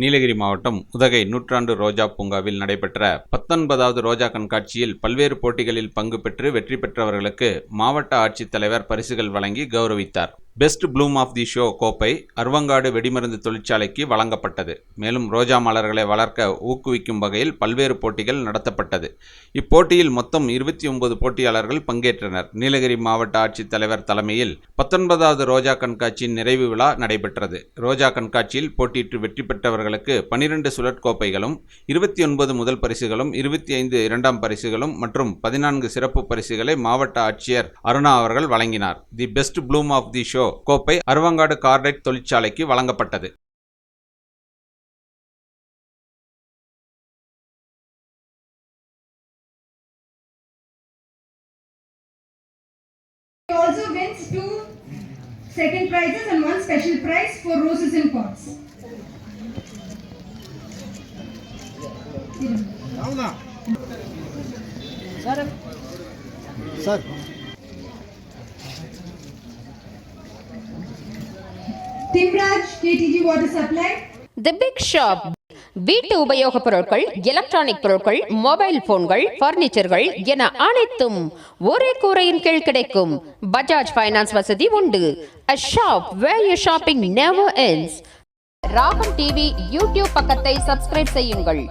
நீலகிரி மாவட்டம் உதகை நூற்றாண்டு ரோஜா பூங்காவில் நடைபெற்ற பத்தொன்பதாவது ரோஜா கண்காட்சியில் பல்வேறு போட்டிகளில் பங்கு பெற்று வெற்றி பெற்றவர்களுக்கு மாவட்ட ஆட்சித்தலைவர் பரிசுகள் வழங்கி கௌரவித்தார். Best bloom of the show கோப்பை அருவங்காடு வெடிமருந்து தொழிற்சாலைக்கு வழங்கப்பட்டது. மேலும் ரோஜா மலர்களை வளர்க்க ஊக்குவிக்கும் வகையில் பல்வேறு போட்டிகள் நடத்தப்பட்டது. இப்போட்டியில் மொத்தம் இருபத்தி ஒன்பது போட்டியாளர்கள் பங்கேற்றனர். நீலகிரி மாவட்ட ஆட்சித்தலைவர் தலைமையில் பத்தொன்பதாவது ரோஜா கண்காட்சியின் நிறைவு விழா நடைபெற்றது. ரோஜா கண்காட்சியில் போட்டியிட்டு வெற்றி பெற்றவர்களுக்கு பனிரெண்டு சுழற்கோப்பைகளும் இருபத்தி ஒன்பது முதல் பரிசுகளும் இருபத்தி ஐந்து இரண்டாம் பரிசுகளும் மற்றும் பதினான்கு சிறப்பு பரிசுகளை மாவட்ட ஆட்சியர் அருணா அவர்கள் வழங்கினார். The best bloom of the show euro கோப்பை அருவங்காடு கார்டைட் தொழிற்சாலைக்கு வழங்கப்பட்டது also wins two second prizes and one special prize for roses in pots. Sir. Sir. Thimraj KDG water supply the big shop வீட்டு உபயோகப் பொருட்கள் எலக்ட்ரானிக் பொருட்கள் mobile போன்கள் பர்னிச்சர்கள் என அனைத்தும் ஒரே கூரையின் கீழ் கிடைக்கும். பஜாஜ் ஃபைனான்ஸ் வசதி உண்டு. A shop where you shopping never ends. Ragam TV YouTube பக்கத்தை சப்ஸ்கிரைப் செய்யுங்கள்.